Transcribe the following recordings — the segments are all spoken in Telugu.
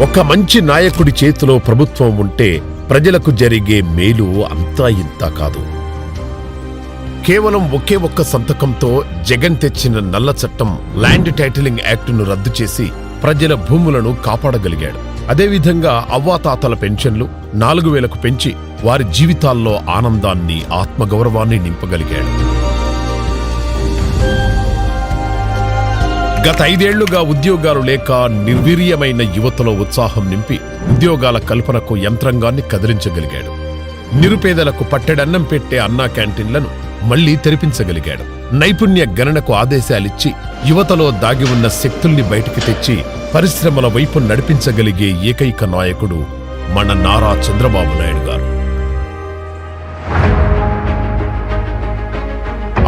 ఒక మంచి నాయకుడి చేతిలో ప్రభుత్వం ఉంటే ప్రజలకు జరిగే మేలు అంతా ఇంత కాదు. కేవలం ఒకే ఒక్క సంతకంతో జగన్ తెచ్చిన నల్ల చట్టం ల్యాండ్ టైటిలింగ్ యాక్టును రద్దు చేసి ప్రజల భూములను కాపాడగలిగాడు. అదేవిధంగా అవ్వాతాతల పెన్షన్లు నాలుగు వేలకు పెంచి వారి జీవితాల్లో ఆనందాన్ని ఆత్మగౌరవాన్ని నింపగలిగాడు. గత ఐదేళ్ళుగా ఉద్యోగాలు లేక నిర్వీర్యమైన యువతలో ఉత్సాహం నింపి ఉద్యోగాల కల్పనకు యంత్రాంగాన్ని కదిలించగలిగాడు. నిరుపేదలకు పట్టెడన్నం పెట్టే అన్నా క్యాంటీన్లను మళ్ళీ తెరిపించగలిగాడు. నైపుణ్య గణనకు ఆదేశాలిచ్చి యువతలో దాగి ఉన్న శక్తుల్ని బయటికి తెచ్చి పరిశ్రమల వైపు నడిపించగలిగే ఏకైక నాయకుడు మన నారా చంద్రబాబు నాయుడు గారు.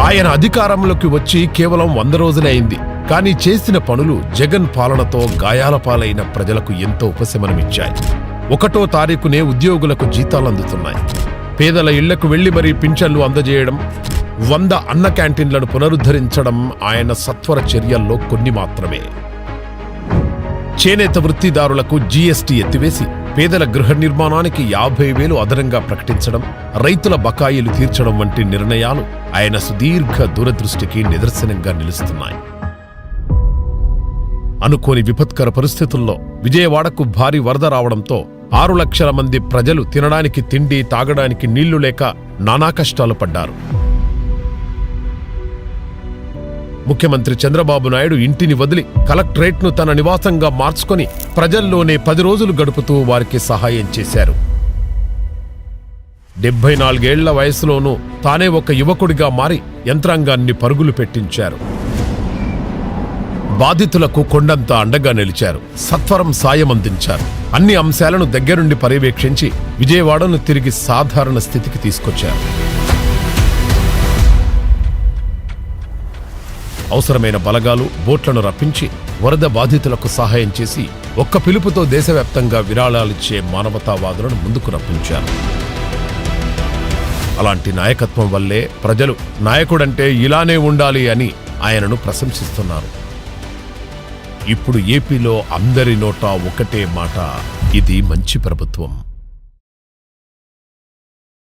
ఆయన అధికారంలోకి వచ్చి కేవలం వంద రోజులే అయింది. కానీ చేసిన పనులు జగన్ పాలనతో గాయాల పాలైన ప్రజలకు ఎంతో ఉపశమనమిచ్చాయి. ఒకటో తారీఖునే ఉద్యోగులకు జీతాలు అందుతున్నాయి. పేదల ఇళ్ళకు వెళ్ళి మరీ పింఛన్లు అందజేయడం వంద అన్న క్యాంటీన్లను పునరుద్ధరించడం ఆయన సత్వర చర్యల్లో కొన్ని మాత్రమే. చేనేత వృత్తిదారులకు జీఎస్టీ ఎత్తివేసి పేదల గృహ నిర్మాణానికి యాభై వేలు అదనంగా ప్రకటించడం రైతుల బకాయిలు తీర్చడం వంటి నిర్ణయాలు ఆయన సుదీర్ఘ దూరదృష్టికి నిదర్శనంగా నిలుస్తున్నాయి. అనుకోని విపత్కర పరిస్థితుల్లో విజయవాడకు భారీ వరద రావడంతో ఆరు లక్షల మంది ప్రజలు తినడానికి తిండి తాగడానికి నీళ్ళు లేక నానా కష్టాలు పడ్డారు. ముఖ్యమంత్రి చంద్రబాబు నాయుడు ఇంటిని వదిలి కలెక్టరేట్ను తన నివాసంగా మార్చుకొని ప్రజల్లోనే పది రోజులు గడుపుతూ వారికి సహాయం చేశారు. డెబ్బై నాలుగేళ్ళ వయసులోనూ తానే ఒక యువకుడిగా మారి యంత్రాంగాన్ని పరుగులు పెట్టించారు. బాధితులకు కొండంత అండగా నిలిచారు. సత్వరం సాయం అందించారు. అన్ని అంశాలను దగ్గరుండి పర్యవేక్షించి విజయవాడను తిరిగి సాధారణ స్థితికి తీసుకొచ్చారు. అవసరమైన బలగాలు బోట్లను రప్పించి వరద బాధితులకు సహాయం చేసి ఒక్క పిలుపుతో దేశవ్యాప్తంగా విరాళాలిచ్చే మానవతావాదులను ముందుకు రప్పించారు. అలాంటి నాయకత్వం వల్లే ప్రజలు నాయకుడంటే ఇలానే ఉండాలి అని ఆయనను ప్రశంసిస్తున్నారు. ఇప్పుడు ఏపీలో అందరి నోటా ఒకటే మాట. ఇది మంచి ప్రభుత్వం.